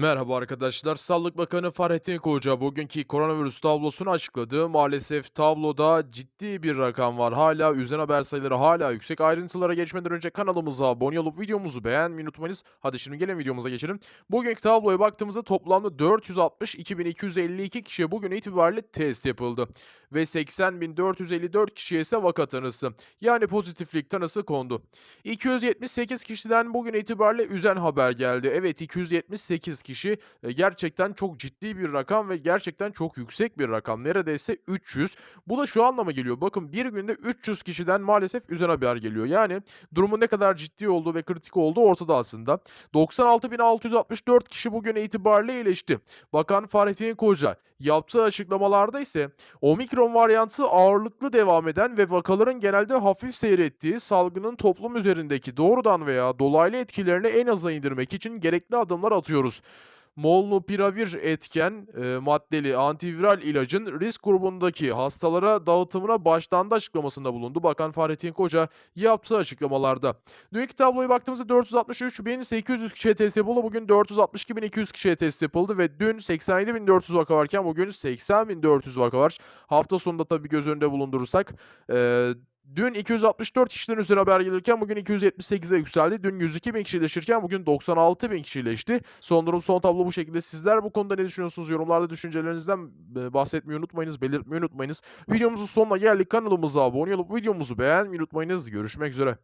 Merhaba arkadaşlar. Sağlık Bakanı Fahrettin Koca bugünkü koronavirüs tablosunu açıkladı. Maalesef tabloda ciddi bir rakam var. Hala üzen haber sayıları hala yüksek. Ayrıntılara geçmeden önce kanalımıza abone olup videomuzu beğenmeyi unutmayınız. Hadi şimdi gelin videomuza geçelim. Bugünkü tabloya baktığımızda toplamda 462.252 kişiye bugün itibariyle test yapıldı. Ve 80.454 kişiye ise vaka tanısı yani pozitiflik tanısı kondu. 278 kişiden bugün itibariyle üzen haber geldi. Evet 278 kişi e, gerçekten çok ciddi bir rakam ve gerçekten çok yüksek bir rakam. Neredeyse 300. Bu da şu anlama geliyor. Bakın bir günde 300 kişiden maalesef üzen haber geliyor. Yani durumun ne kadar ciddi olduğu ve kritik olduğu ortada aslında. 96.664 kişi bugün itibariyle iyileşti. Bakan Fahrettin Koca yaptığı açıklamalarda ise omikron varyantı ağırlıklı devam eden ve vakaların genelde hafif seyrettiği salgının toplum üzerindeki doğrudan veya dolaylı etkilerini en aza indirmek için gerekli adımlar atıyoruz. Molnupiravir etken e, maddeli antiviral ilacın risk grubundaki hastalara dağıtımına başlandı açıklamasında bulundu. Bakan Fahrettin Koca yaptığı açıklamalarda. Dünkü tabloya baktığımızda 463.800 kişiye test yapıldı. Bugün 462.200 kişiye test yapıldı ve dün 87.400 vaka varken bugün 80.400 vaka var. Hafta sonunda tabii göz önünde bulundurursak e, Dün 264 kişiden üzerine haber gelirken bugün 278'e yükseldi. Dün 102 bin kişi iyileşirken bugün 96 bin kişi iyileşti. Son durum son tablo bu şekilde. Sizler bu konuda ne düşünüyorsunuz? Yorumlarda düşüncelerinizden e, bahsetmeyi unutmayınız, belirtmeyi unutmayınız. Videomuzun sonuna geldik. Kanalımıza abone olup videomuzu beğenmeyi unutmayınız. Görüşmek üzere.